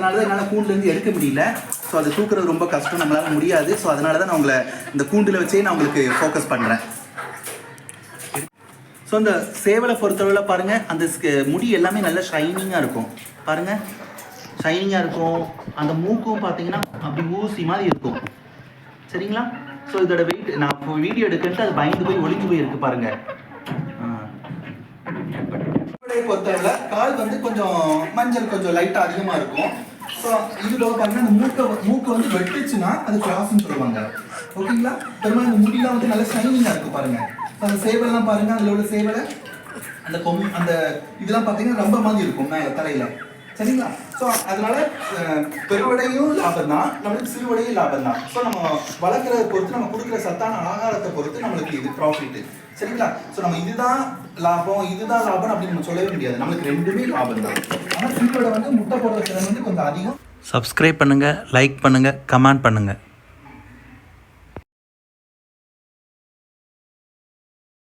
அதனால் தான் என்னால் கூண்டுலேருந்து எடுக்க முடியல. ஸோ அதை தூக்குறது ரொம்ப கஷ்டம். நம்மளால முடியாது. ஸோ அதனால தான் நான் உங்களை இந்த கூண்டில் வச்சே நான் உங்களுக்கு ஃபோக்கஸ் பண்ணுறேன் ஸோ அந்த சேவலை பொறுத்தளவில் பாருங்கள் அந்த முடி எல்லாமே நல்லா ஷைனிங்காக இருக்கும். பாருங்கள் ஷைனிங்காக இருக்கும். அந்த மூக்கும் பார்த்தீங்கன்னா அப்படி ஊசி மாதிரி இருக்கும். சரிங்களா? ஸோ இதோட வெயிட் நான் இப்போ வீடியோ எடுக்கிட்டு அது பயந்து போய் ஒளிஞ்சு போய் இருக்கு பாருங்க பொறுத்தளவில் கால் வந்து கொஞ்சம் மஞ்சள் கொஞ்சம் லைட்டாக அதிகமாக இருக்கும். ஸோ இதில் பார்த்தீங்கன்னா அந்த மூக்கை மூக்கு வந்து வெட்டுச்சுன்னா அது கிளாஸ்ன்னு சொல்லுவாங்க. ஓகேங்களா பெருமாள் இந்த முடியெல்லாம் வந்து நல்லா ஷைனிங்காக இருக்குது பாருங்க. அந்த சேவலாம் பாருங்க அதில் உள்ள சேவலை அந்த கொம் அந்த இதெல்லாம் பார்த்தீங்கன்னா ரொம்ப மாதிரி இருக்கும் மேலே தலையில. சரிங்களா? ஸோ அதனால பெருவடையும் லாபம் தான் நம்மளுக்கு சிறுவடையும் லாபம் தான் ஸோ நம்ம வளர்க்குறத பொறுத்து நம்ம கொடுக்குற சத்தான ஆகாரத்தை பொறுத்து நம்மளுக்கு இது ப்ராஃபிட்டு சரிங்களா? ஸோ நம்ம இதுதான் லாபம் இதுதான் லாபம் அப்படின்னு நம்ம சொல்லவே முடியாது. நம்மளுக்கு ரெண்டுமே லாபம் தான் ஆனால் சிறுவடை வந்து முட்டை போடுற திறன் வந்து கொஞ்சம் அதிகம். சப்ஸ்கிரைப் பண்ணுங்கள் லைக் பண்ணுங்கள் கமெண்ட் பண்ணுங்கள்